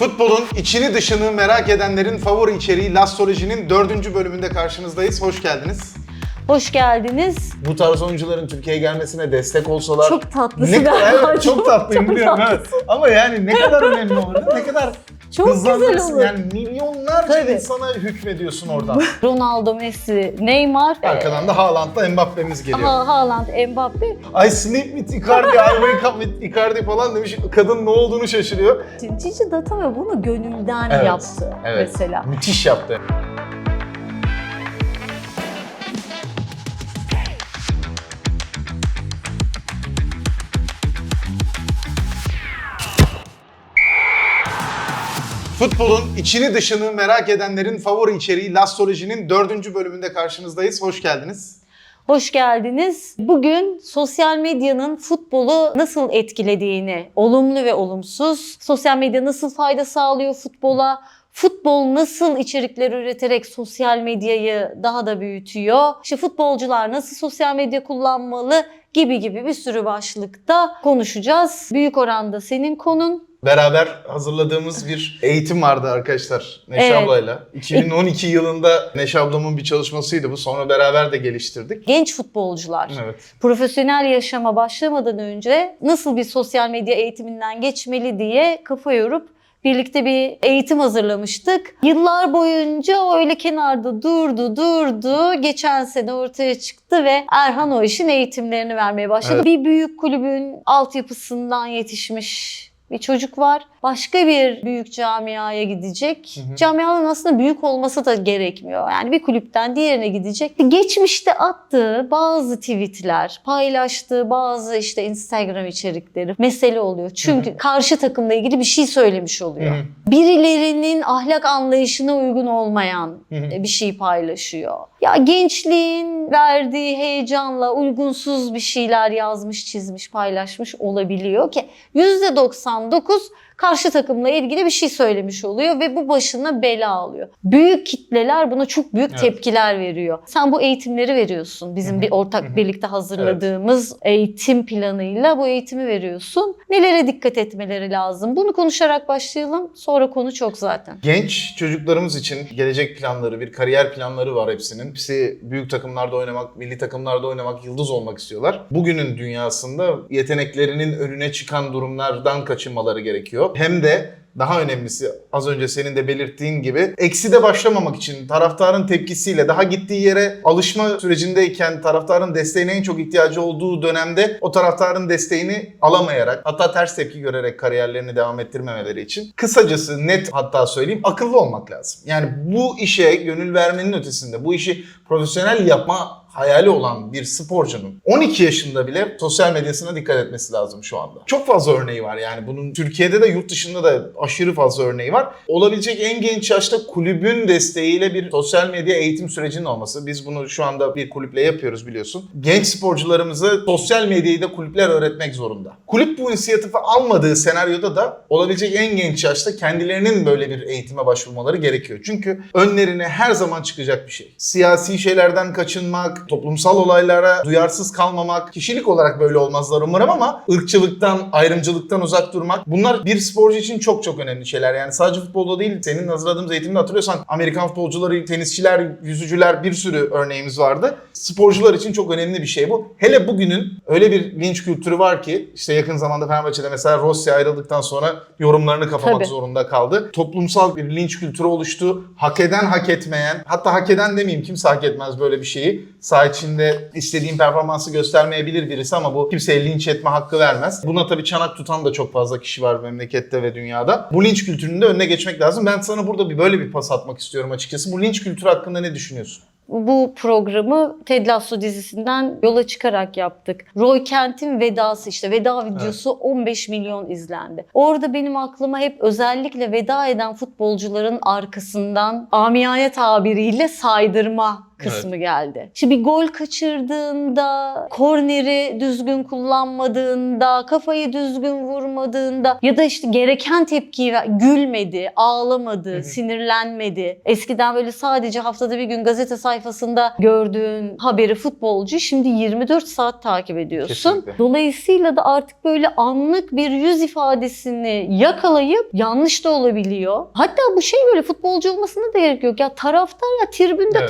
Futbolun içini dışını merak edenlerin favori içeriği Lastoloji'nin dördüncü bölümünde karşınızdayız. Hoş geldiniz. Hoş geldiniz. Bu tarz oyuncuların Türkiye'ye gelmesine destek olsalar... Çok tatlısın. ne kadar, evet, çok tatlıyım Çok biliyorum evet. tatlısın. Ama yani ne kadar önemli olur değil mi? Ne kadar Çok güzel olur. Yani milyonlarca Tabii. insana hükmediyorsun oradan. Ronaldo, Messi, Neymar. Arkadan da Haaland'la Mbappe'miz geliyor. Ha, Haaland, Mbappe. I sleep with Icardi, I wake up with Icardi falan demiş. Kadın ne olduğunu şaşırıyor. Cici Datame bunu gönülden Evet, yaptı Evet. mesela. Müthiş yaptı. Futbolun içini dışını merak edenlerin favori içeriği Lastoloji'nin dördüncü bölümünde karşınızdayız. Hoş geldiniz. Hoş geldiniz. Bugün sosyal medyanın futbolu nasıl etkilediğini, olumlu ve olumsuz, sosyal medya nasıl fayda sağlıyor futbola, futbol nasıl içerikler üreterek sosyal medyayı daha da büyütüyor, işte futbolcular nasıl sosyal medya kullanmalı gibi gibi bir sürü başlıkta konuşacağız. Büyük oranda senin konun. Beraber hazırladığımız bir eğitim vardı arkadaşlar Neşe Evet. ablayla. 2012 yılında Neşe ablamın bir çalışmasıydı bu. Sonra beraber de geliştirdik. Genç futbolcular Evet. profesyonel yaşama başlamadan önce nasıl bir sosyal medya eğitiminden geçmeli diye kafa yorup birlikte bir eğitim hazırlamıştık. Yıllar boyunca öyle kenarda durdu durdu. Geçen sene ortaya çıktı ve Erhan o işin eğitimlerini vermeye başladı. Evet. Bir büyük kulübün altyapısından yetişmiş bir çocuk var. Başka bir büyük camiaya gidecek. Hı hı. Camianın aslında büyük olması da gerekmiyor. Yani bir kulüpten diğerine gidecek. Geçmişte attığı bazı tweetler, paylaştığı bazı işte Instagram içerikleri mesele oluyor. Çünkü karşı takımla ilgili bir şey söylemiş oluyor. Hı hı. Birilerinin ahlak anlayışına uygun olmayan Hı hı. bir şey paylaşıyor. Ya gençliğin verdiği heyecanla uygunsuz bir şeyler yazmış, çizmiş, paylaşmış olabiliyor ki %99 karşı takımla ilgili bir şey söylemiş oluyor ve bu başına bela alıyor. Büyük kitleler buna çok büyük Evet. tepkiler veriyor. Sen bu eğitimleri veriyorsun. Bizim bir ortak birlikte hazırladığımız eğitim planıyla bu eğitimi veriyorsun. Nelere dikkat etmeleri lazım? Bunu konuşarak başlayalım. Sonra konu çok zaten. Genç çocuklarımız için gelecek planları, bir kariyer planları var hepsinin. Hepsi büyük takımlarda oynamak, milli takımlarda oynamak, yıldız olmak istiyorlar. Bugünün dünyasında yeteneklerinin önüne çıkan durumlardan kaçınmaları gerekiyor. Hem de daha önemlisi az önce senin de belirttiğin gibi ekside başlamamak için taraftarın tepkisiyle daha gittiği yere alışma sürecindeyken taraftarın desteğine en çok ihtiyacı olduğu dönemde o taraftarın desteğini alamayarak hatta ters tepki görerek kariyerlerini devam ettirmemeleri için kısacası net hatta söyleyeyim akıllı olmak lazım. Yani bu işe gönül vermenin ötesinde bu işi profesyonel yapma hayali olan bir sporcunun 12 yaşında bile sosyal medyasına dikkat etmesi lazım şu anda. Çok fazla örneği var yani bunun Türkiye'de de yurt dışında da aşırı fazla örneği var. Olabilecek en genç yaşta kulübün desteğiyle bir sosyal medya eğitim sürecinin olması. Biz bunu şu anda bir kulüple yapıyoruz biliyorsun. Genç sporcularımıza sosyal medyayı da kulüpler öğretmek zorunda. Kulüp bu inisiyatifi almadığı senaryoda da olabilecek en genç yaşta kendilerinin böyle bir eğitime başvurmaları gerekiyor. Çünkü önlerine her zaman çıkacak bir şey. Siyasi şeylerden kaçınmak, toplumsal olaylara duyarsız kalmamak, kişilik olarak böyle olmazlar umarım ama ırkçılıktan, ayrımcılıktan uzak durmak bunlar bir sporcu için çok çok önemli şeyler. Yani sadece futbolda değil, senin hazırladığımız eğitimde hatırlıyorsan Amerikan futbolcuları, tenisçiler, yüzücüler bir sürü örneğimiz vardı. Sporcular için çok önemli bir şey bu. Hele bugünün öyle bir linç kültürü var ki işte yakın zamanda Fenerbahçe'de mesela Rossi ayrıldıktan sonra yorumlarını kapamak Tabii. zorunda kaldı. Toplumsal bir linç kültürü oluştu. Hak eden hak etmeyen, hatta hak eden demeyeyim kimse hak etmez böyle bir şeyi. Saha içinde istediğin performansı göstermeyebilir birisi ama bu kimseye linç etme hakkı vermez. Buna tabii çanak tutan da çok fazla kişi var memlekette ve dünyada. Bu linç kültürünün de önüne geçmek lazım. Ben sana burada bir böyle bir pas atmak istiyorum açıkçası. Bu linç kültürü hakkında ne düşünüyorsun? Bu programı Ted Lasso dizisinden yola çıkarak yaptık. Roy Kent'in vedası işte veda videosu 15 milyon izlendi. Orada benim aklıma hep özellikle veda eden futbolcuların arkasından amiyane tabiriyle saydırma kısmı geldi. Şimdi bir gol kaçırdığında, korneri düzgün kullanmadığında, kafayı düzgün vurmadığında ya da işte gereken tepkiyi gülmedi, ağlamadı, Hı hı. sinirlenmedi. Eskiden böyle sadece haftada bir gün gazete sayfasında gördüğün haberi futbolcu şimdi 24 saat takip ediyorsun. Kesinlikle. Dolayısıyla da artık böyle anlık bir yüz ifadesini yakalayıp yanlış da olabiliyor. Hatta bu şey böyle futbolcu olmasına da gerek yok. Ya taraftar ya tribünde Evet.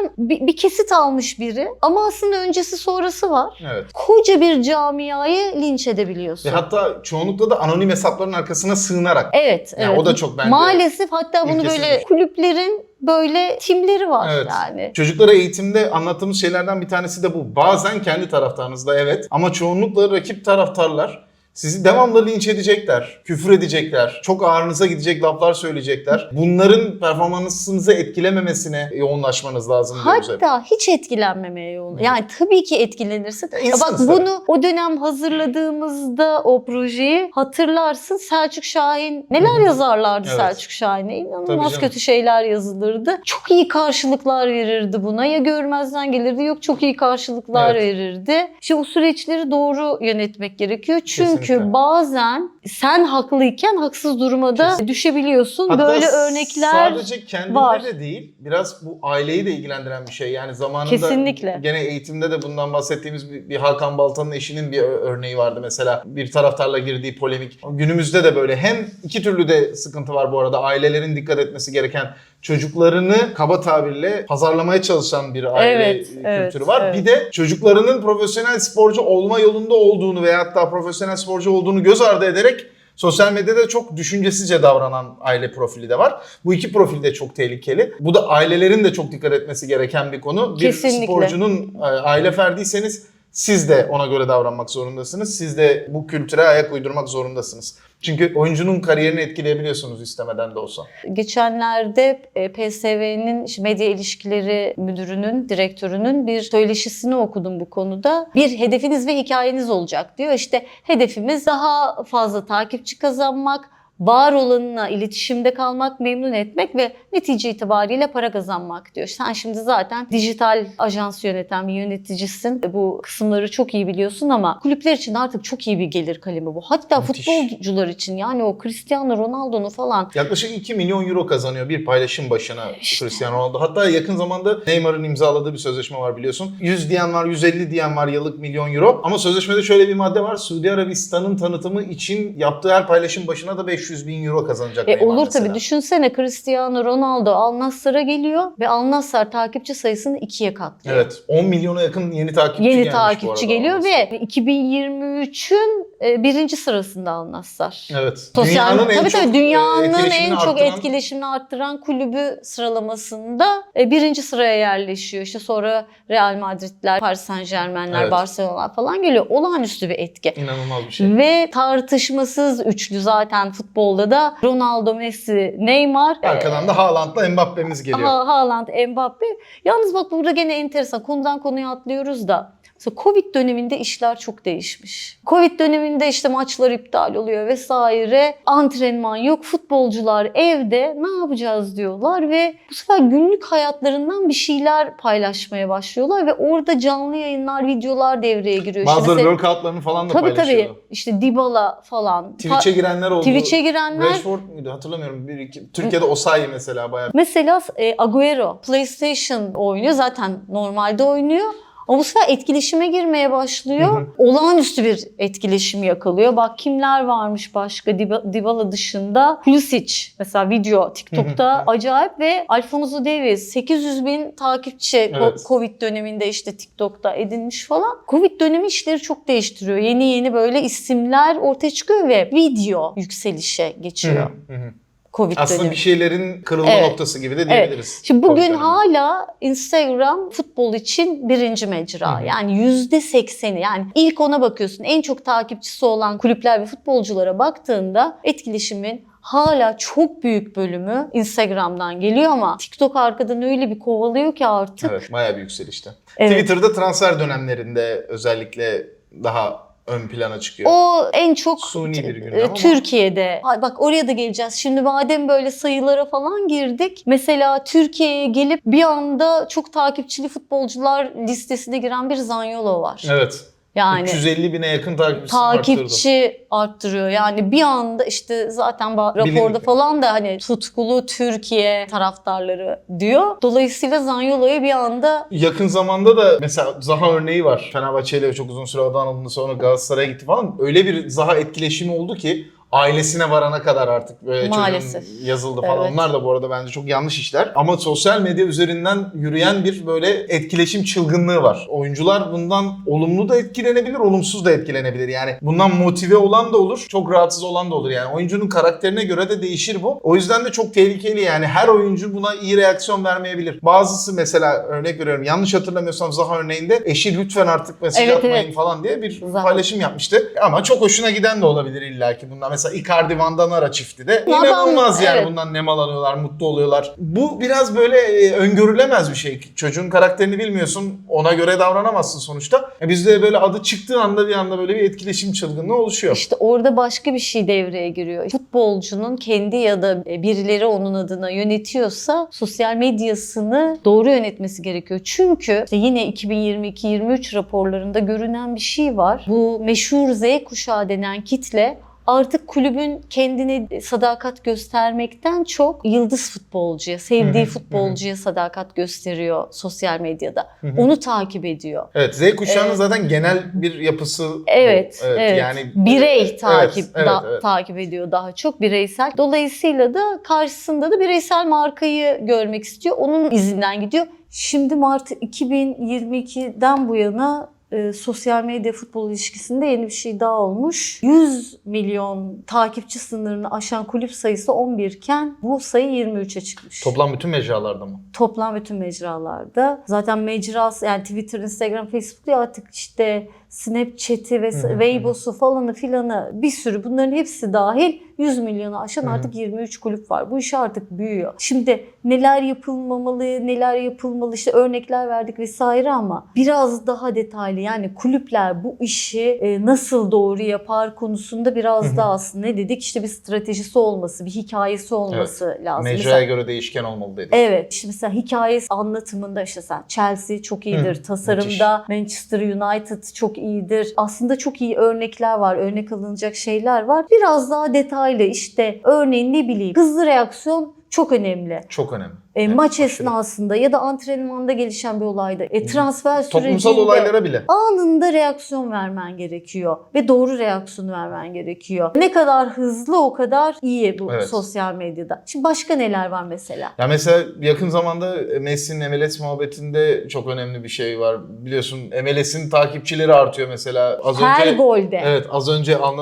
Taraftarın bir, bir kesit almış biri ama aslında öncesi sonrası var. Evet. Koca bir camiayı linç edebiliyorsun. Ve hatta çoğunlukla da anonim hesapların arkasına sığınarak. Evet, Yani evet. o da çok bence Maalesef hatta bunu ilkesiz. böyle kulüplerin böyle timleri var Evet. yani. Çocuklara eğitimde anlattığımız şeylerden bir tanesi de bu. Bazen kendi taraftarınızda evet ama çoğunlukla rakip taraftarlar sizi devamlı linç edecekler, küfür edecekler, çok ağrınıza gidecek laflar söyleyecekler. Bunların performansınızı etkilememesine yoğunlaşmanız lazım. Hatta hiç etkilenmemeye yol. Evet. Yani tabii ki etkilenirsin. Ya bak tabii. bunu o dönem hazırladığımızda o projeyi hatırlarsın. Selçuk Şahin neler yazarlardı Evet. Selçuk Şahin'e? İnanılmaz kötü şeyler yazılırdı. Çok iyi karşılıklar verirdi buna. Ya görmezden gelirdi yok çok iyi karşılıklar Evet. verirdi. İşte o süreçleri doğru yönetmek gerekiyor. Çünkü Kesinlikle. Bazen sen haklıyken haksız duruma da Kesin. düşebiliyorsun. Hatta Böyle örnekler sadece kendinde var. de değil, biraz bu aileyi de ilgilendiren bir şey. Yani zamanında Kesinlikle. gene eğitimde de bundan bahsettiğimiz bir, bir Hakan Baltan'ın eşinin bir örneği vardı mesela. Bir taraftarla girdiği polemik. Günümüzde de böyle hem iki türlü de sıkıntı var bu arada. Ailelerin dikkat etmesi gereken çocuklarını kaba tabirle pazarlamaya çalışan bir aile Evet, kültürü evet, var. evet. Bir de çocuklarının profesyonel sporcu olma yolunda olduğunu veya hatta profesyonel sporcu olduğunu göz ardı ederek Sosyal medyada çok düşüncesizce davranan aile profili de var. Bu iki profil de çok tehlikeli. Bu da ailelerin de çok dikkat etmesi gereken bir konu. Bir Kesinlikle. sporcunun e, aile ferdiyseniz siz de ona göre davranmak zorundasınız. Siz de bu kültüre ayak uydurmak zorundasınız. Çünkü oyuncunun kariyerini etkileyebiliyorsunuz istemeden de olsa. Geçenlerde e, PSV'nin medya ilişkileri müdürünün, direktörünün bir söyleşisini okudum bu konuda. Bir hedefiniz ve hikayeniz olacak diyor. İşte hedefimiz daha fazla takipçi kazanmak, var olanına iletişimde kalmak, memnun etmek ve netice itibariyle para kazanmak diyor. Sen şimdi zaten dijital ajans yöneten bir yöneticisin. Bu kısımları çok iyi biliyorsun ama kulüpler için artık çok iyi bir gelir kalemi bu. Hatta Müthiş. futbolcular için yani o Cristiano Ronaldo'nu falan Yaklaşık 2 milyon euro kazanıyor bir paylaşım başına İşte. Cristiano Ronaldo. Hatta yakın zamanda Neymar'ın imzaladığı bir sözleşme var biliyorsun. 100 diyen var, 150 diyen var yıllık milyon euro. Ama sözleşmede şöyle bir madde var. Suudi Arabistan'ın tanıtımı için yaptığı her paylaşım başına da 500 bin euro kazanacak E Neymar olur tabii. Düşünsene Cristiano Ronaldo Al Nassr'a geliyor ve Al Nassr takipçi sayısını ikiye katlıyor. Evet 10 milyona yakın yeni takipçi Yeni takipçi geliyor ve 2023'ün e, birinci sırasında Al Nassr. Evet. Sosyal, dünyanın en tabii tabii dünyanın en çok arttıran- etkileşimini arttıran kulübü sıralamasında e, birinci sıraya yerleşiyor. İşte sonra Real Madrid'ler, Paris Saint Germain'ler, Evet. Barcelona'lar falan geliyor. Olağanüstü bir etki. İnanılmaz bir şey. Ve tartışmasız üçlü zaten futbolda da Ronaldo, Messi, Neymar. Arkadan da Haaland'la Mbappe'miz geliyor. Ha, Haaland, Mbappe. Yalnız bak burada gene enteresan. Konudan konuya atlıyoruz da. Mesela Covid döneminde işler çok değişmiş. Covid döneminde işte maçlar iptal oluyor vesaire. Antrenman yok. Futbolcular evde ne yapacağız diyorlar ve bu sefer günlük hayatlarından bir şeyler paylaşmaya başlıyorlar ve orada canlı yayınlar, videolar devreye giriyor. İşte Bazıları mesela- workoutlarını falan da Tabii paylaşıyor. tabii. İşte Dybala falan. Twitch'e girenler oldu. Twitch'e girenler Rashford muydu hatırlamıyorum. Bir, iki, Türkiye'de Osayi mesela bayağı. Mesela e, Agüero PlayStation oynuyor. Zaten normalde oynuyor. Ama bu sefer etkileşime girmeye başlıyor. Hı hı. Olağanüstü bir etkileşim yakalıyor. Bak kimler varmış başka Dyba- Dybala dışında. Pulisic mesela video TikTok'ta acayip ve Alfonso Davies 800 bin takipçi Evet. Covid döneminde işte TikTok'ta edinmiş falan. Covid dönemi işleri çok değiştiriyor. Yeni yeni böyle isimler ortaya çıkıyor ve video yükselişe geçiyor. Hı hı. Covid Aslında dönemi. bir şeylerin kırılma Evet. noktası gibi de diyebiliriz. Şimdi Covid bugün hala Instagram futbol için birinci mecra. Hı. Yani yüzde sekseni yani ilk ona bakıyorsun. En çok takipçisi olan kulüpler ve futbolculara baktığında etkileşimin hala çok büyük bölümü Instagram'dan geliyor ama TikTok arkadan öyle bir kovalıyor ki artık. Evet bayağı bir yükselişte. Evet. Twitter'da transfer dönemlerinde özellikle daha ön plana çıkıyor. O en çok Suni bir gündem e, ama- Türkiye'de. Ay Bak oraya da geleceğiz. Şimdi madem böyle sayılara falan girdik. Mesela Türkiye'ye gelip bir anda çok takipçili futbolcular listesine giren bir Zanyolo var. Evet. Yani 350 bine yakın arttırdı. takipçi arttırıyor. Yani bir anda işte zaten ba- Bilim- raporda falan da hani tutkulu Türkiye taraftarları diyor. Dolayısıyla Zanyolo'ya bir anda Yakın zamanda da mesela Zaha örneği var. Fenerbahçe ile çok uzun süre adı anıldı sonra Galatasaray'a gitti falan. Öyle bir Zaha etkileşimi oldu ki ailesine varana kadar artık böyle Maalesef. çocuğun yazıldı falan. Evet. Onlar da bu arada bence çok yanlış işler. Ama sosyal medya üzerinden yürüyen bir böyle etkileşim çılgınlığı var. Oyuncular bundan olumlu da etkilenebilir, olumsuz da etkilenebilir. Yani bundan motive olan da olur, çok rahatsız olan da olur. Yani oyuncunun karakterine göre de değişir bu. O yüzden de çok tehlikeli yani her oyuncu buna iyi reaksiyon vermeyebilir. Bazısı mesela örnek veriyorum yanlış hatırlamıyorsam Zaha örneğinde eşi lütfen artık mesaj Evet, atmayın evet. falan diye bir Zaha. paylaşım yapmıştı. Ama çok hoşuna giden de olabilir illaki bundan. Mesela Icardi Van Danara çifti de Adam, inanılmaz yani evet. bundan nemalanıyorlar, mutlu oluyorlar. Bu biraz böyle e, öngörülemez bir şey. Çocuğun karakterini bilmiyorsun, ona göre davranamazsın sonuçta. E bizde böyle adı çıktığı anda bir anda böyle bir etkileşim çılgınlığı oluşuyor. İşte orada başka bir şey devreye giriyor. Futbolcunun kendi ya da birileri onun adına yönetiyorsa sosyal medyasını doğru yönetmesi gerekiyor. Çünkü işte yine 2022-23 raporlarında görünen bir şey var. Bu meşhur Z kuşağı denen kitle artık kulübün kendine sadakat göstermekten çok yıldız futbolcuya, sevdiği futbolcuya sadakat gösteriyor sosyal medyada. Onu takip ediyor. Evet Z kuşağının Evet. zaten genel bir yapısı bu. Evet, evet. Yani birey takip evet, da- evet. takip ediyor daha çok bireysel. Dolayısıyla da karşısında da bireysel markayı görmek istiyor. Onun izinden gidiyor. Şimdi Mart 2022'den bu yana e, sosyal medya futbol ilişkisinde yeni bir şey daha olmuş. 100 milyon takipçi sınırını aşan kulüp sayısı 11 iken bu sayı 23'e çıkmış. Toplam bütün mecralarda mı? Toplam bütün mecralarda. Zaten mecrası yani Twitter, Instagram, Facebook değil artık işte Snapchat'i ve. Weibo'su falanı filanı bir sürü bunların hepsi dahil 100 milyonu aşan artık 23 kulüp var. Bu iş artık büyüyor. Şimdi neler yapılmamalı, neler yapılmalı işte örnekler verdik vesaire ama biraz daha detaylı yani kulüpler bu işi e, nasıl doğru yapar konusunda biraz daha aslında ne dedik işte bir stratejisi olması, bir hikayesi olması lazım. Mecraya Mesela- göre değişken olmalı dedik. Evet. İşte mesela hikayesi anlatımında işte sen Chelsea çok iyidir. Tasarımda Manchester United çok iyidir. Aslında çok iyi örnekler var. Örnek alınacak şeyler var. Biraz daha detaylı işte örneğin ne bileyim hızlı reaksiyon çok önemli. Çok önemli. E, Evet, maç aşırı. esnasında ya da antrenmanda gelişen bir olayda e, transfer sürecinde Toplumsal olaylara bile. anında reaksiyon vermen gerekiyor ve doğru reaksiyon vermen gerekiyor. Ne kadar hızlı o kadar iyi bu Evet. sosyal medyada. Şimdi başka neler var mesela? Ya mesela yakın zamanda Messi'nin MLS muhabbetinde çok önemli bir şey var. Biliyorsun MLS'in takipçileri artıyor mesela. Az Her önce golde. Evet az önce Al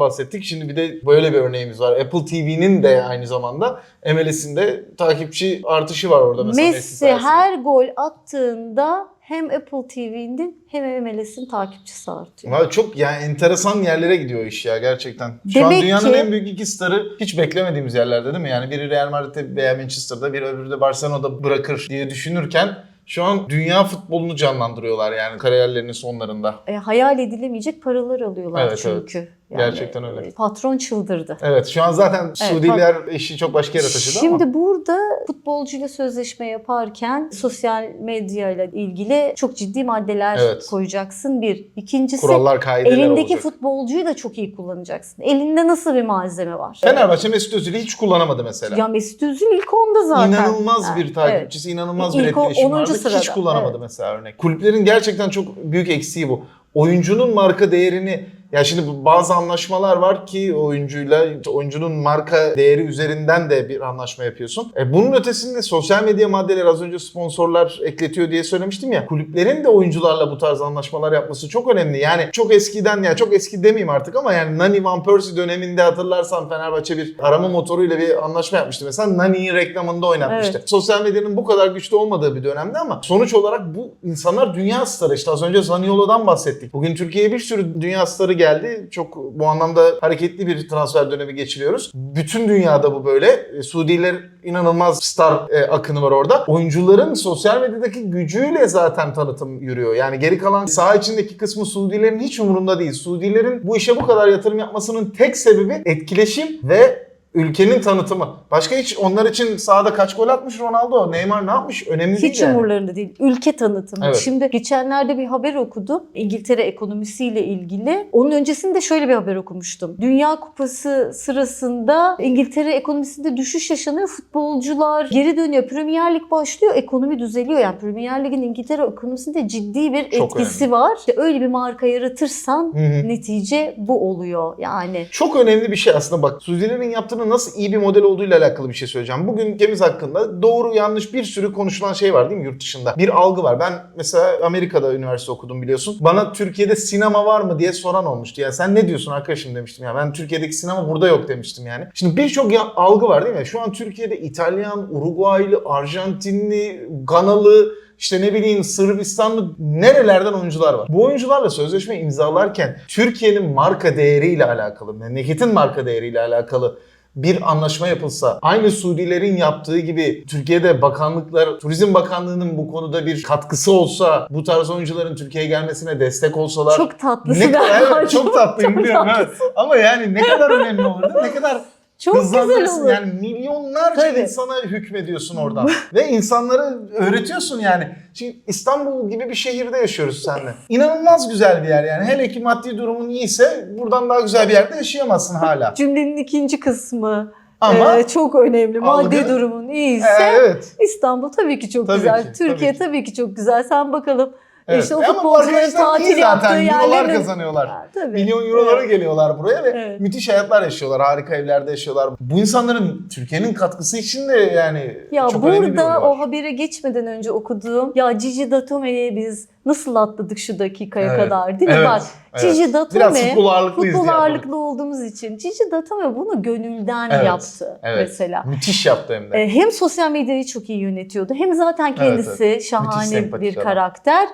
bahsettik. Şimdi bir de böyle bir örneğimiz var. Apple TV'nin de aynı zamanda MLS'in de takipçi artışı var orada mesela Messi, her gol attığında hem Apple TV'nin hem MLS'in takipçisi artıyor. Ama çok yani enteresan yerlere gidiyor iş ya gerçekten. Şu an Demek dünyanın ki- en büyük iki starı hiç beklemediğimiz yerlerde değil mi? Yani biri Real Madrid'de veya Manchester'da, biri öbürü de Barcelona'da bırakır diye düşünürken şu an dünya futbolunu canlandırıyorlar yani kariyerlerinin sonlarında. E, hayal edilemeyecek paralar alıyorlar Evet, çünkü. Gerçekten öyle. e, Patron çıldırdı. Evet şu an zaten Suudiler işi çok başka yere taşıdı Şimdi ama. burada futbolcuyla sözleşme yaparken sosyal medya ile ilgili çok ciddi maddeler Evet. koyacaksın bir. İkincisi Kurallar, elindeki olacak. futbolcuyu da çok iyi kullanacaksın. Elinde nasıl bir malzeme var? Fenerbahçe Mesut Özil'i hiç kullanamadı mesela. Ya Mesut Özil ilk onda zaten. İnanılmaz Ha, bir evet. takipçisi, inanılmaz bir İlk o- etkileşim 10. vardı. Hiç sırada. kullanamadı Evet. mesela örnek. Kulüplerin gerçekten çok büyük eksiği bu. Oyuncunun marka değerini ya şimdi bazı anlaşmalar var ki oyuncuyla oyuncunun marka değeri üzerinden de bir anlaşma yapıyorsun. E bunun ötesinde sosyal medya maddeleri az önce sponsorlar ekletiyor diye söylemiştim ya. Kulüplerin de oyuncularla bu tarz anlaşmalar yapması çok önemli. Yani çok eskiden ya çok eski demeyeyim artık ama yani Nani Van Persie döneminde hatırlarsan Fenerbahçe bir arama motoruyla bir anlaşma yapmıştı. Mesela Nani'yi reklamında oynatmıştı. Sosyal medyanın bu kadar güçlü olmadığı bir dönemde ama sonuç olarak bu insanlar dünya starı. İşte az önce Zaniolo'dan bahsettik. Bugün Türkiye'ye bir sürü dünya starı geldi. Çok bu anlamda hareketli bir transfer dönemi geçiriyoruz. Bütün dünyada bu böyle. E, Suudiler inanılmaz star e, akını var orada. Oyuncuların sosyal medyadaki gücüyle zaten tanıtım yürüyor. Yani geri kalan saha içindeki kısmı Suudilerin hiç umurunda değil. Suudilerin bu işe bu kadar yatırım yapmasının tek sebebi etkileşim ve ülkenin tanıtımı. Başka hiç onlar için sahada kaç gol atmış Ronaldo, Neymar ne yapmış önemli değil Hiç yani. umurlarında değil. Ülke tanıtımı. Evet. Şimdi geçenlerde bir haber okudum. İngiltere ekonomisiyle ilgili. Onun öncesinde şöyle bir haber okumuştum. Dünya Kupası sırasında İngiltere ekonomisinde düşüş yaşanıyor. Futbolcular geri dönüyor. Premier Lig başlıyor. Ekonomi düzeliyor. Yani Premier Lig'in İngiltere ekonomisinde ciddi bir Çok etkisi var. İşte öyle bir marka yaratırsan Hı hı. netice bu oluyor. Yani Çok önemli bir şey aslında bak. Suudilerin yaptığının nasıl iyi bir model olduğuyla alakalı bir şey söyleyeceğim. Bugün ülkemiz hakkında doğru yanlış bir sürü konuşulan şey var değil mi yurt dışında? Bir algı var. Ben mesela Amerika'da üniversite okudum biliyorsun. Bana Türkiye'de sinema var mı diye soran olmuştu. Ya sen ne diyorsun arkadaşım demiştim ya. Ben Türkiye'deki sinema burada yok demiştim yani. Şimdi birçok algı var değil mi? Şu an Türkiye'de İtalyan, Uruguaylı, Arjantinli, Ganalı, işte ne bileyim Sırbistanlı nerelerden oyuncular var. Bu oyuncularla sözleşme imzalarken Türkiye'nin marka değeriyle alakalı, memleketin marka değeriyle alakalı bir anlaşma yapılsa, aynı Suudilerin yaptığı gibi Türkiye'de bakanlıklar, Turizm Bakanlığı'nın bu konuda bir katkısı olsa, bu tarz oyuncuların Türkiye'ye gelmesine destek olsalar. çok tatlısı ne kadar, evet, çok tatlıyım çok biliyorum evet. Ama yani ne kadar önemli olur değil mi? Ne kadar Çok güzel hızlandırırsın olur. yani milyonlarca Tabii. insana hükmediyorsun oradan. Ve insanlara öğretiyorsun yani. Şimdi İstanbul gibi bir şehirde yaşıyoruz seninle. İnanılmaz güzel bir yer yani. Hele ki maddi durumun iyiyse buradan daha güzel bir yerde yaşayamazsın hala. Cümlenin ikinci kısmı Ama e, çok önemli. Maddi algı- durumun Ee, iyiyse evet. İstanbul tabii ki çok Tabii güzel. ki, Türkiye tabii tabii ki. çok güzel. Sen bakalım evet. işte o Ama bu futbolcuların arkadaşlar iyi yaptığı zaten. Eurolar yerlerin... kazanıyorlar. Ha, tabii. Milyon eurolara geliyorlar buraya ve Evet. müthiş hayatlar yaşıyorlar. Harika evlerde yaşıyorlar. Bu insanların Türkiye'nin katkısı için de yani Ya çok önemli bir burada var. o habere geçmeden önce okuduğum ya Cici Datome'ye biz nasıl atladık şu dakikaya Evet. kadar değil mi? Evet, Bak evet. Cici Datome Biraz futbol ağırlıklıyız futbol ağırlıklı olduğumuz için Cici Datome bunu gönülden Evet, yaptı Evet. mesela. Müthiş yaptı hem de. E, Hem sosyal medyayı çok iyi yönetiyordu hem zaten kendisi Müthiş şahane sempatik bir adam. karakter.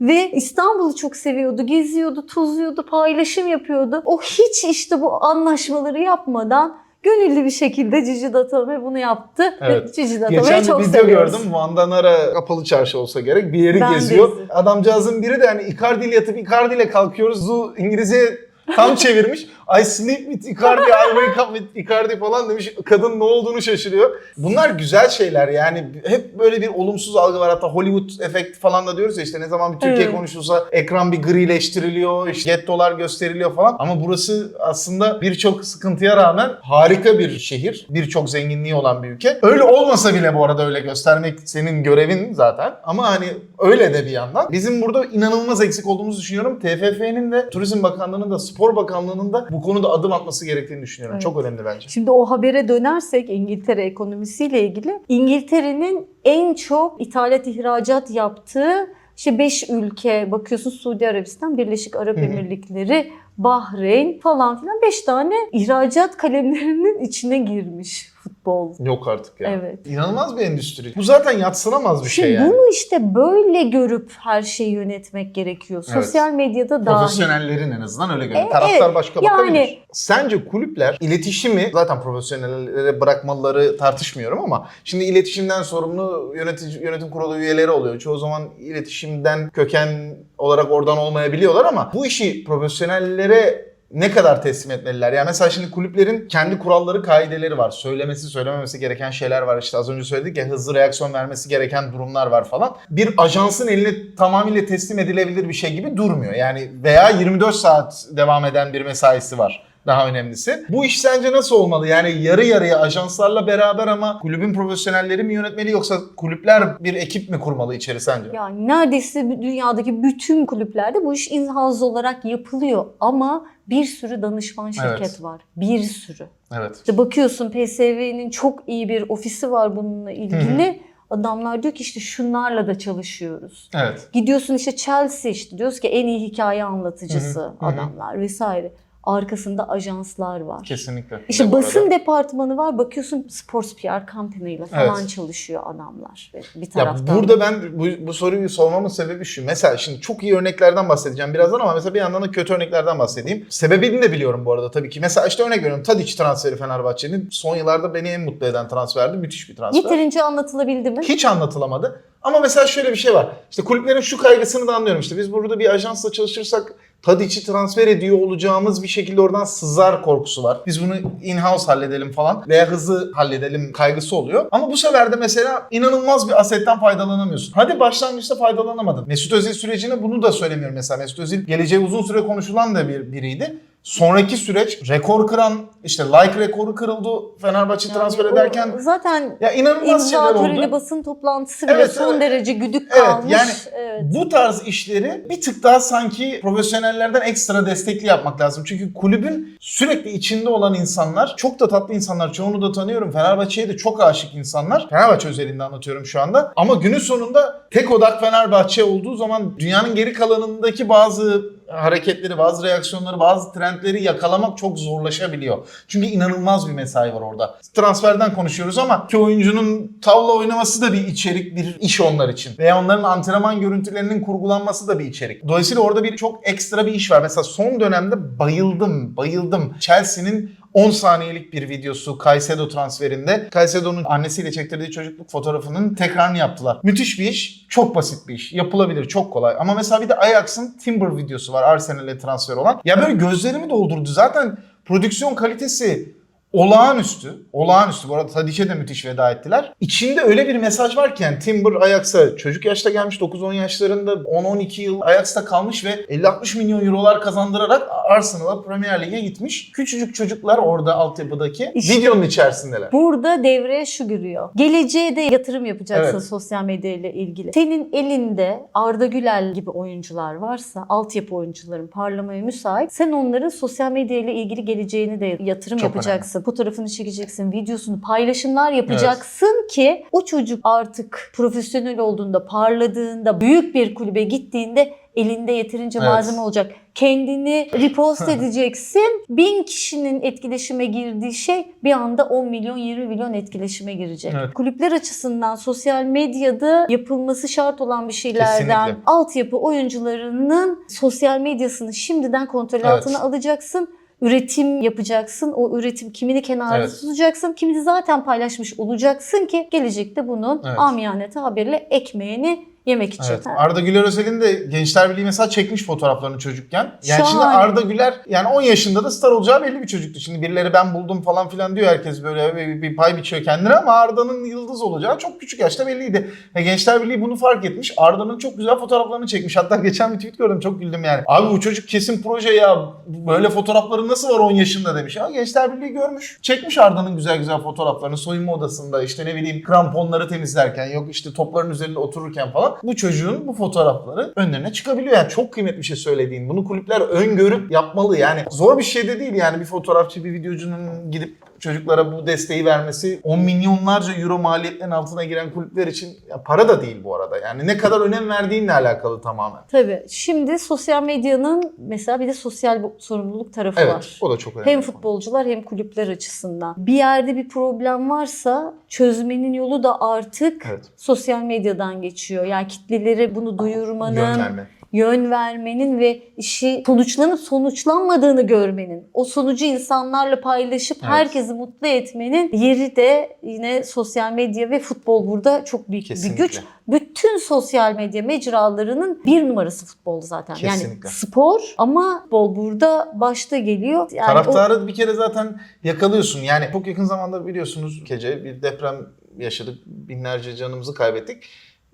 Ve İstanbul'u çok seviyordu, geziyordu, tozluyordu, paylaşım yapıyordu. O hiç işte bu anlaşmaları yapmadan gönüllü bir şekilde Cici Datome bunu yaptı. Evet. Ve Cici Datome'yi Geçen bir çok video seviyoruz. gördüm. Van'dan ara kapalı çarşı olsa gerek. Bir yeri Ben geziyor. izledim. Adamcağızın biri de hani Icardi ile yatıp Icardi ile kalkıyoruz. İngilizce tam çevirmiş. I sleep with Icardi, I wake up with Icardi falan demiş. Kadın ne olduğunu şaşırıyor. Bunlar güzel şeyler yani. Hep böyle bir olumsuz algı var. Hatta Hollywood efekt falan da diyoruz ya işte ne zaman bir Türkiye Evet. konuşulsa ekran bir grileştiriliyor, işte gettolar gösteriliyor falan. Ama burası aslında birçok sıkıntıya rağmen harika bir şehir. Birçok zenginliği olan bir ülke. Öyle olmasa bile bu arada öyle göstermek senin görevin zaten. Ama hani öyle de bir yandan. Bizim burada inanılmaz eksik olduğumuzu düşünüyorum. TFF'nin de Turizm Bakanlığı'nın da Spor Bakanlığı'nın da bu konuda adım atması gerektiğini düşünüyorum. Evet. Çok önemli bence. Şimdi o habere dönersek İngiltere ekonomisiyle ilgili İngiltere'nin en çok ithalat ihracat yaptığı işte 5 ülke bakıyorsun Suudi Arabistan, Birleşik Arap. Emirlikleri, Bahreyn falan filan 5 tane ihracat kalemlerinin içine girmiş futbol. Yok artık ya. Evet. İnanılmaz bir endüstri. Bu zaten yatsınamaz bir Şimdi şey yani. bunu işte böyle görüp her şeyi yönetmek gerekiyor. Evet. Sosyal medyada dahil. Profesyonellerin en azından öyle görüyor. E, Taraftar başka yani- bakabilir. Sence kulüpler iletişimi zaten profesyonellere bırakmaları tartışmıyorum ama şimdi iletişimden sorumlu yönetici, yönetim kurulu üyeleri oluyor. Çoğu zaman iletişimden köken olarak oradan olmayabiliyorlar ama bu işi profesyonellere ne kadar teslim etmeliler? Yani mesela şimdi kulüplerin kendi kuralları, kaideleri var. Söylemesi, söylememesi gereken şeyler var. İşte az önce söyledik ya hızlı reaksiyon vermesi gereken durumlar var falan. Bir ajansın eline tamamıyla teslim edilebilir bir şey gibi durmuyor. Yani veya 24 saat devam eden bir mesaisi var. Daha önemlisi. Bu iş sence nasıl olmalı? Yani yarı yarıya ajanslarla beraber ama kulübün profesyonelleri mi yönetmeli yoksa kulüpler bir ekip mi kurmalı içeri sence? Yani neredeyse dünyadaki bütün kulüplerde bu iş in-house olarak yapılıyor ama bir sürü danışman şirket Evet. var. Bir sürü. Evet. İşte bakıyorsun PSV'nin çok iyi bir ofisi var bununla ilgili. Adamlar diyor ki işte şunlarla da çalışıyoruz. Evet. Gidiyorsun işte Chelsea işte diyoruz ki en iyi hikaye anlatıcısı Hı hı, hı hı. adamlar vesaire. Arkasında ajanslar var. Kesinlikle. İşte basın arada- departmanı var. Bakıyorsun sports PR company'yle falan Evet. çalışıyor adamlar. Bir Ya taraftan. burada ben bu, bu soruyu sormamın sebebi şu. Mesela şimdi çok iyi örneklerden bahsedeceğim birazdan ama mesela bir yandan da kötü örneklerden bahsedeyim. Sebebini de biliyorum bu arada tabii ki. Mesela işte örnek veriyorum Tadic transferi Fenerbahçe'nin son yıllarda beni en mutlu eden transferdi. Müthiş bir transfer. Yeterince anlatılabildi mi? Hiç anlatılamadı. Ama mesela şöyle bir şey var. İşte kulüplerin şu kaygısını da anlıyorum. İşte biz burada bir ajansla çalışırsak Tadic'i transfer ediyor olacağımız bir şekilde oradan sızar korkusu var. Biz bunu in-house halledelim falan veya hızlı halledelim kaygısı oluyor. Ama bu sefer de mesela inanılmaz bir asetten faydalanamıyorsun. Hadi başlangıçta faydalanamadın. Mesut Özil sürecini bunu da söylemiyorum mesela. Mesut Özil geleceği uzun süre konuşulan da bir biriydi. Sonraki süreç rekor kıran işte like rekoru kırıldı Fenerbahçe transfer Yani o ederken. zaten Ya inanılmaz şeyler oldu. basın toplantısı bile Evet, son evet. derece güdük Evet, kalmış. yani Evet. Bu tarz işleri bir tık daha sanki profesyonellerden ekstra destekli yapmak lazım. Çünkü kulübün sürekli içinde olan insanlar, çok da tatlı insanlar, çoğunu da tanıyorum. Fenerbahçe'ye de çok aşık insanlar. Fenerbahçe özelinde anlatıyorum şu anda. Ama günün sonunda tek odak Fenerbahçe olduğu zaman dünyanın geri kalanındaki bazı hareketleri, bazı reaksiyonları, bazı trendleri yakalamak çok zorlaşabiliyor. Çünkü inanılmaz bir mesai var orada. Transferden konuşuyoruz ama ki oyuncunun tavla oynaması da bir içerik, bir iş onlar için. Veya onların antrenman görüntülerinin kurgulanması da bir içerik. Dolayısıyla orada bir çok ekstra bir iş var. Mesela son dönemde bayıldım, bayıldım. Chelsea'nin 10 saniyelik bir videosu Caicedo transferinde. Caicedo'nun annesiyle çektirdiği çocukluk fotoğrafının tekrarını yaptılar. Müthiş bir iş, çok basit bir iş. Yapılabilir, çok kolay. Ama mesela bir de Ajax'ın Timber videosu var Arsenal'e transfer olan. Ya böyle gözlerimi doldurdu. Zaten prodüksiyon kalitesi olağanüstü. Olağanüstü. Bu arada Tadic'e de müthiş veda ettiler. İçinde öyle bir mesaj var ki yani Timber Ajax'a çocuk yaşta gelmiş 9-10 yaşlarında 10-12 yıl Ajax'ta kalmış ve 50-60 milyon eurolar kazandırarak Arsenal'a Premier Lig'e gitmiş. Küçücük çocuklar orada altyapıdaki İşte- videonun içerisindeler. Burada devreye şu giriyor. Geleceğe de yatırım yapacaksın Evet. sosyal medya ile ilgili. Senin elinde Arda Güler gibi oyuncular varsa, altyapı oyuncuların parlamaya müsait. Sen onların sosyal medya ile ilgili geleceğini de yatırım Çok yapacaksın. Fotoğrafını çekeceksin, videosunu, paylaşımlar yapacaksın ki o çocuk artık profesyonel olduğunda, parladığında, büyük bir kulübe gittiğinde elinde yeterince Evet. malzeme olacak. Kendini repost edeceksin. Bin kişinin etkileşime girdiği şey bir anda 10 milyon 20 milyon etkileşime girecek. Evet. Kulüpler açısından sosyal medyada yapılması şart olan bir şeylerden Kesinlikle. altyapı oyuncularının sosyal medyasını şimdiden kontrol Evet. altına alacaksın. Üretim yapacaksın. O üretim kimini kenarda Evet. tutacaksın. Kimini zaten paylaşmış olacaksın ki gelecekte bunun Evet. amiyane tabirle ekmeğini yemek için. Evet. Arda Güler Özel'in de Gençler Birliği mesela çekmiş fotoğraflarını çocukken. Yani şimdi Şahane. Arda Güler yani 10 yaşında da star olacağı belli bir çocuktu. Şimdi birileri ben buldum falan filan diyor herkes böyle bir, bir pay biçiyor kendine ama Arda'nın yıldız olacağı çok küçük yaşta belliydi. Ve Gençler Birliği bunu fark etmiş. Arda'nın çok güzel fotoğraflarını çekmiş. Hatta geçen bir tweet gördüm çok güldüm yani. Abi bu çocuk kesin proje ya. Böyle fotoğrafları nasıl var 10 yaşında demiş. Ya Gençler Birliği görmüş. Çekmiş Arda'nın güzel güzel fotoğraflarını soyunma odasında işte ne bileyim kramponları temizlerken yok işte topların üzerinde otururken falan. Bu çocuğun bu fotoğrafları önlerine çıkabiliyor. Yani çok kıymetli bir şey söylediğin. Bunu kulüpler öngörüp yapmalı. Yani zor bir şey de değil yani bir fotoğrafçı bir videocunun gidip çocuklara bu desteği vermesi 10 milyonlarca euro maliyetlerin altına giren kulüpler için ya para da değil bu arada. Yani ne kadar önem verdiğinle alakalı tamamen. Tabii. Şimdi sosyal medyanın mesela bir de sosyal sorumluluk tarafı Evet var. o da çok önemli. Hem futbolcular hem kulüpler açısından. Bir yerde bir problem varsa çözmenin yolu da artık Evet. sosyal medyadan geçiyor. Yani kitlelere bunu duyurmanın. Yön vermenin ve işi sonuçlanıp sonuçlanmadığını görmenin, o sonucu insanlarla paylaşıp Evet. herkesi mutlu etmenin yeri de yine sosyal medya ve futbol burada çok büyük Kesinlikle. bir güç. Bütün sosyal medya mecralarının bir numarası futbol zaten. Yani Kesinlikle. spor ama futbol burada başta geliyor. Yani o- Taraftarı bir kere zaten yakalıyorsun. Yani çok yakın zamanda biliyorsunuz gece bir deprem yaşadık. Binlerce canımızı kaybettik.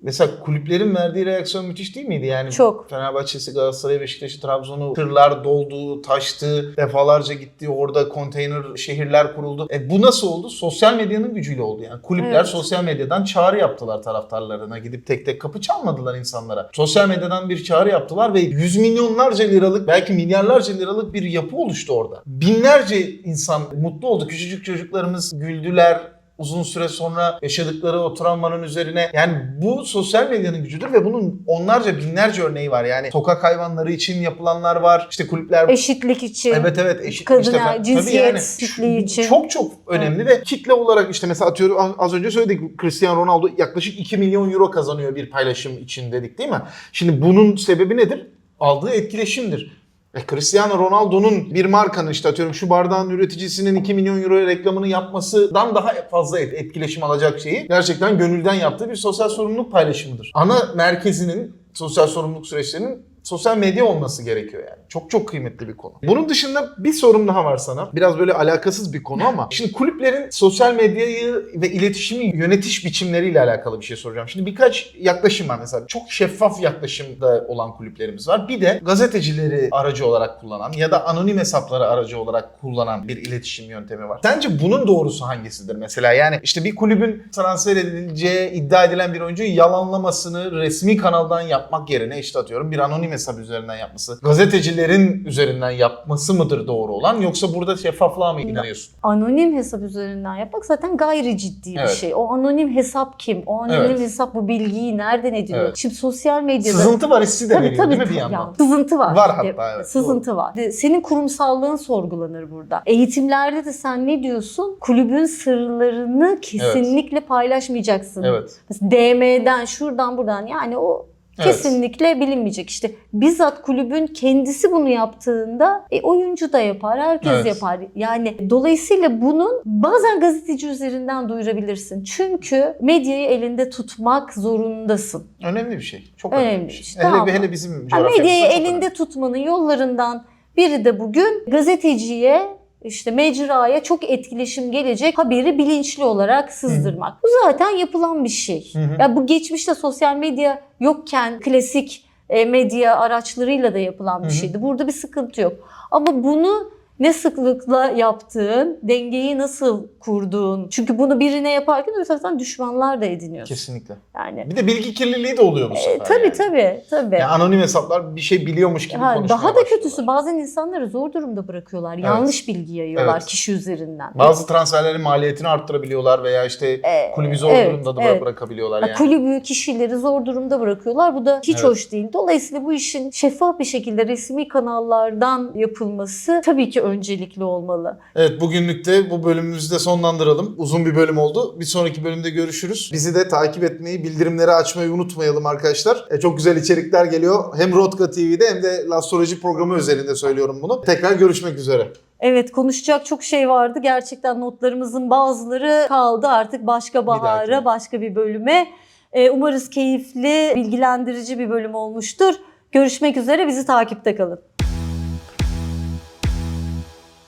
Mesela kulüplerin verdiği reaksiyon müthiş değil miydi? Yani Çok. Fenerbahçe'si, Galatasaray, Beşiktaş'ı, Trabzon'u tırlar doldu, taştı, defalarca gitti. Orada konteyner şehirler kuruldu. E bu nasıl oldu? Sosyal medyanın gücüyle oldu. Yani kulüpler Evet. sosyal medyadan çağrı yaptılar taraftarlarına. Gidip tek tek kapı çalmadılar insanlara. Sosyal medyadan bir çağrı yaptılar ve yüz milyonlarca liralık belki milyarlarca liralık bir yapı oluştu orada. Binlerce insan mutlu oldu. Küçücük çocuklarımız güldüler, uzun süre sonra yaşadıkları o travmanın üzerine yani bu sosyal medyanın gücüdür ve bunun onlarca binlerce örneği var. Yani sokak hayvanları için yapılanlar var. İşte kulüpler Eşitlik için. Evet evet eşit Kadın işte tabii cinsiyet yani için. Çok çok önemli ve kitle olarak işte mesela atıyorum az önce söyledik Cristiano Ronaldo yaklaşık 2 milyon euro kazanıyor bir paylaşım için dedik değil mi? Şimdi bunun sebebi nedir? Aldığı etkileşimdir. E Cristiano Ronaldo'nun bir markanın işte atıyorum şu bardağın üreticisinin 2 milyon euro reklamını yapmasından daha fazla et- etkileşim alacak şeyi gerçekten gönülden yaptığı bir sosyal sorumluluk paylaşımıdır. Ana merkezinin sosyal sorumluluk süreçlerinin sosyal medya olması gerekiyor yani. Çok çok kıymetli bir konu. Bunun dışında bir sorum daha var sana. Biraz böyle alakasız bir konu ama şimdi kulüplerin sosyal medyayı ve iletişimi yönetiş biçimleriyle alakalı bir şey soracağım. Şimdi birkaç yaklaşım var mesela. Çok şeffaf yaklaşımda olan kulüplerimiz var. Bir de gazetecileri aracı olarak kullanan ya da anonim hesapları aracı olarak kullanan bir iletişim yöntemi var. Sence bunun doğrusu hangisidir mesela? Yani işte bir kulübün transfer edileceği iddia edilen bir oyuncuyu yalanlamasını resmi kanaldan yapmak yerine işte atıyorum bir anonim hesap üzerinden yapması, gazetecilerin üzerinden yapması mıdır doğru olan yoksa burada şeffaflığa mı inanıyorsun? Anonim hesap üzerinden yapmak zaten gayri ciddi bir Evet. şey. O anonim hesap kim? O anonim Evet. hesap bu bilgiyi nereden ediyor? Evet. Şimdi sosyal medyada... Sızıntı var hissi de Tabii veriyor tabii. değil mi bir Ya, yandan? sızıntı var. Var hatta, evet, Sızıntı var. De- Senin kurumsallığın sorgulanır burada. Eğitimlerde de sen ne diyorsun? Kulübün sırlarını kesinlikle paylaşmayacaksın. Evet. Mesela DM'den şuradan buradan yani o Evet. kesinlikle bilinmeyecek. İşte bizzat kulübün kendisi bunu yaptığında e, oyuncu da yapar, herkes Evet. yapar. Yani dolayısıyla bunun bazen gazeteci üzerinden duyurabilirsin. Çünkü medyayı elinde tutmak zorundasın. Önemli bir şey. Çok Önemli önemli, bir şey. şey. Hele, Tamam. hele bizim coğrafyamızda medyayı elinde önemli. tutmanın yollarından biri de bugün gazeteciye işte mecraya çok etkileşim gelecek haberi bilinçli olarak sızdırmak. Bu zaten yapılan bir şey. Hı hı. Ya bu geçmişte sosyal medya yokken klasik e, medya araçlarıyla da yapılan bir Hı hı. şeydi. Burada bir sıkıntı yok. Ama bunu ne sıklıkla yaptığın, dengeyi nasıl kurduğun. Çünkü bunu birine yaparken öyle zaten düşmanlar da ediniyorsun. Kesinlikle. Yani Bir de bilgi kirliliği de oluyor bu e, sefer. tabii yani. tabii tabii. Yani anonim hesaplar bir şey biliyormuş gibi Ha, konuşmaya daha da kötüsü bazen insanları zor durumda bırakıyorlar. Yanlış bilgi yayıyorlar Evet. kişi üzerinden. Bazı transferlerin maliyetini arttırabiliyorlar veya işte Ee, kulübü zor evet, durumda da evet. bırakabiliyorlar Ya yani. Kulübü, kişileri zor durumda bırakıyorlar. Bu da hiç Evet. hoş değil. Dolayısıyla bu işin şeffaf bir şekilde resmi kanallardan yapılması tabii ki öncelikli olmalı. Evet bugünlük de bu bölümümüzü de sonlandıralım. Uzun bir bölüm oldu. Bir sonraki bölümde görüşürüz. Bizi de takip etmeyi, bildirimleri açmayı unutmayalım arkadaşlar. E, çok güzel içerikler geliyor. Hem Rodka TV'de hem de Lastroloji programı özelinde söylüyorum bunu. Tekrar görüşmek üzere. Evet konuşacak çok şey vardı. Gerçekten notlarımızın bazıları kaldı artık başka bahara, dahakine. başka bir bölüme. Ee, umarız keyifli, bilgilendirici bir bölüm olmuştur. Görüşmek üzere bizi takipte kalın.